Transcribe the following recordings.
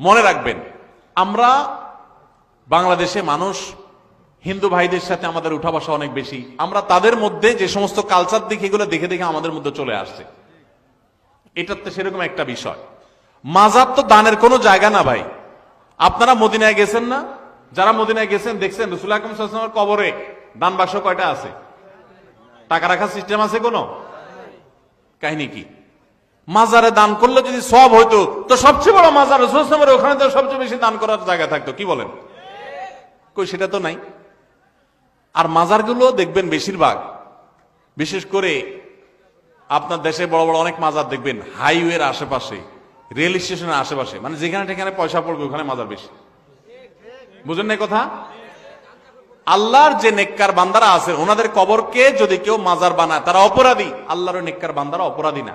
মনে রাখবেন, আমরা বাংলাদেশে মানুষ, হিন্দু ভাইদের সাথে আমাদের উঠা বসা অনেক বেশি। আমরা তাদের মধ্যে যে সমস্ত কালচার দেখি এগুলো দেখে দেখে আমাদের মধ্যে চলে আসছে। এটা তো সেরকম একটা বিষয়। মাজার তো দানের কোনো জায়গা না ভাই। আপনারা মদিনায় গেছেন না? যারা মদিনায় গেছেন, দেখছেন রসুল আকরম কবরে দান বাক্স কয়টা আছে? টাকা রাখার সিস্টেম আছে কোনো? কাহিনী কি? মাজারে দান করলে যদি সব হইতো, তো সবচেয়ে বড় মাজার রসুল ইসলামের ওখানে তো সবচেয়ে বেশি দান করার জায়গা থাকতো। কি বলেন? কই, সেটা তো নাই। আর মাজারগুলো দেখবেন বেশিরভাগ, বিশেষ করে আপনার দেশে বড় বড় অনেক মাজার দেখবেন, হাইওয়ের আশেপাশে, রেল স্টেশনের আশেপাশে মানে যেখানে সেখানে পয়সা পড়বে, ওখানে মাজার বেশি। বুঝেন না কথা? আল্লাহর যে নেককার বান্দারা আছে ওনাদের কবরকে যদি কেউ মাজার বানায়, তারা অপরাধী। আল্লাহর নেককার বান্দারা অপরাধী না।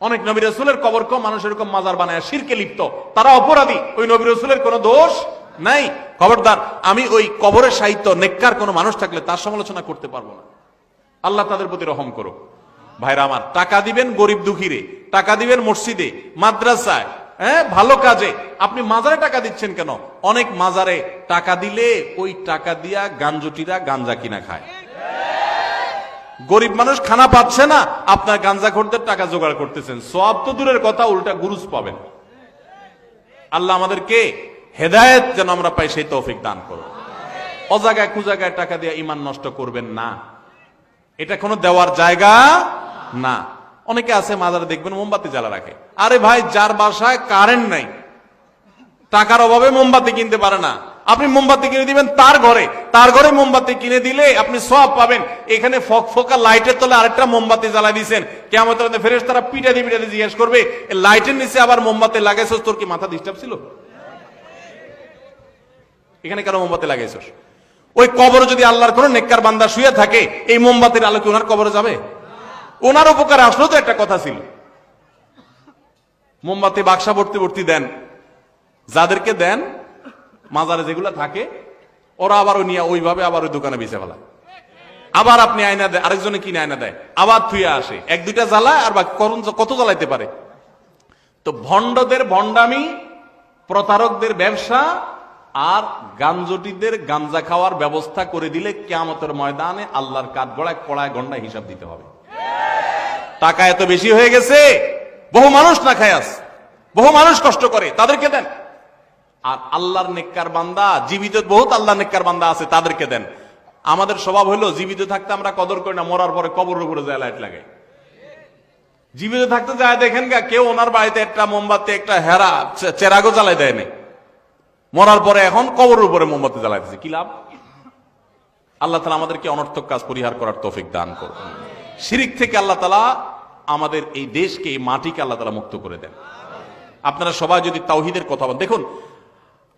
অনেক নবী রসুলের কবরকেও মানুষ এরকম মাজার বানায়, শিরকে লিপ্ত। তারা অপরাধী। ওই নবী রসুলের কোনো দোষ নাই? খবরদার, আমি ওই কবরের সাহিত্য, নেককার কোনো মানুষ থাকলে তার সমালোচনা করতে পারব না। আল্লাহ তাদের প্রতি রহম করো ভাইরা আমার, টাকা দিবেন গরিব দুঃখীরে, টাকা দিবেন মসজিদে, মাদ্রাসায় হ্যাঁ ভালো কাজে। আপনি মাজারে টাকা দিচ্ছেন কেন? অনেক মাজারে টাকা দিলে ওই টাকা দিয়া গাঞ্জটিরা গাঞ্জা কিনা খায়। গরিব মানুষ খানা পাচ্ছে না, আপনার গাঞ্জা খোরদের টাকা জোগাড় করতেছেন। সব তো দূরের কথা, উল্টা গুরুজ পাবেন। আল্লাহ আমাদেরকে হেদায়েত যেন আমরা পাই, সেই তৌফিক দান করো অজাগায় কুজাগায় টাকা দিয়ে ইমান নষ্ট করবেন না। এটা কোনো দেওয়ার জায়গা না। অনেকে আছে, মাজারে দেখবেন মোমবাতি জ্বালা রাখে। আরে ভাই, যার বাসায় কারেন্ট নাই, টাকার অভাবে মোমবাতি কিনতে পারে না। আপনি মোমবাতি কিনে দিবেন তার ঘরে। তার ঘরে মোমবাতি কিনে দিলে আপনি সব পাবেন। এখানে ফক ফোকা লাইটের তলে আরেকটা মোমবাতি জ্বালা দিয়েছেন কেমন ফেরেস তারা পিটা দিয়ে পিটা দিয়ে জিজ্ঞেস করবে লাইটের নিচে আবার মোমবাতি লাগাইছস? তোর কি মাথা ডিস্টার্ব ছিল? এখানে কেন মোমবাতি লাগাইছস? ওই কবরে যদি আল্লাহর কোন নেককার বান্দা শুয়ে থাকে, এই মোমবাতির আলোকে ওনার কবরে যাবে? ওনার উপকার আসলো তো একটা কথা ছিল। মোমবাতি বাক্সা ভর্তি ভর্তি দেন। যাদেরকে দেন মাজারে যেগুলো থাকে, ওরা আবার ওই নিয়ে ওইভাবে আবার ওই দোকানে বেঁচে ফেলায়। আবার আপনি আয়না দেয়, আরেকজনে কিনে আয়না দেয়, আবার থুয়ে আসে। এক দুইটা জ্বালায় আর বাকি কত জ্বালাইতে পারে। তো ভণ্ডদের ভণ্ডামি, প্রতারকদের ব্যবসা আর গাঞ্জটিদের গাঞ্জা খাওয়ার ব্যবস্থা করে দিলে কেয়ামতের ময়দানে আল্লাহর কাঠ গড়ায় কড়ায় গন্ডায় হিসাব দিতে হবে। টাকা এত বেশি হয়ে গেছে, বহু মানুষ না খায় আস বহু মানুষ কষ্ট করে, তাদেরকে দেন। আর আল্লাহর নেককার বান্দা, জীবিত বহুত আল্লাহ নেককার বান্দা আছে, তাদেরকে দেন। আমাদের স্বভাব হলো, জীবিত থাকতে আমরা কদর করি না, মরার পরে কবরের উপরে যায় লাইট লাগাই জীবিত থাকতে যায়, দেখেন গা, কেউ ওনার বাড়িতে একটা মোমবাতি, একটা হেরা চেরাগো জ্বালাই দেয় নাই মরার পরে এখন কবরের উপরে মোমবাতি জ্বালাইতেছে, কি লাভ? আল্লাহ তালা আমাদেরকে অনর্থক কাজ পরিহার করার তৌফিক দান করুন। শিরিক থেকে আল্লাহ তালা আমাদের এই দেশকে, এই মাটিকে আল্লাহ তালা মুক্ত করে দেন। আপনারা সবাই যদি তাওহিদের কথা বলেন, দেখুন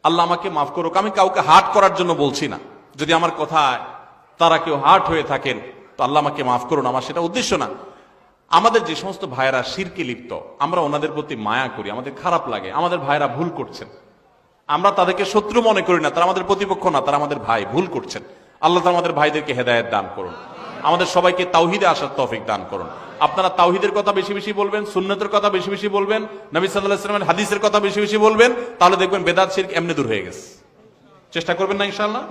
আল্লাহ আমাকে মাফ করুক, আমি কাউকে হার্ট করার জন্য বলছি না। যদি আমার কথায় তারা কেউ হার্ট হয়ে থাকেন, তো আল্লাহ আমাকে মাফ করুন, আমার সেটা উদ্দেশ্য না। আমাদের যে সমস্ত ভাইয়েরা শিরকে লিপ্ত, আমরা ওনাদের প্রতি মায়া করি, আমাদের খারাপ লাগে, আমাদের ভাইয়েরা ভুল করছেন। আমরা তাদেরকে শত্রু মনে করি না, তারা আমাদের প্রতিপক্ষ না, তারা আমাদের ভাই, ভুল করছেন। আল্লাহ আমাদের ভাইদেরকে হেদায়েত দান করুন। আমাদের সবাইকে তাওহিদে আসার তৌফিক দান করুন। আপনারা তাওহিদের কথা বেশি বেশি বলবেন, সুন্নতের কথা বেশি বেশি বলবেন, নবী সাল্লাহামের হাদিসের কথা বেশি বেশি বলবেন, তাহলে দেখবেন বেদাত শির এমনি দূর হয়ে গেছে। চেষ্টা করবেন না ইনশাআল্লাহ?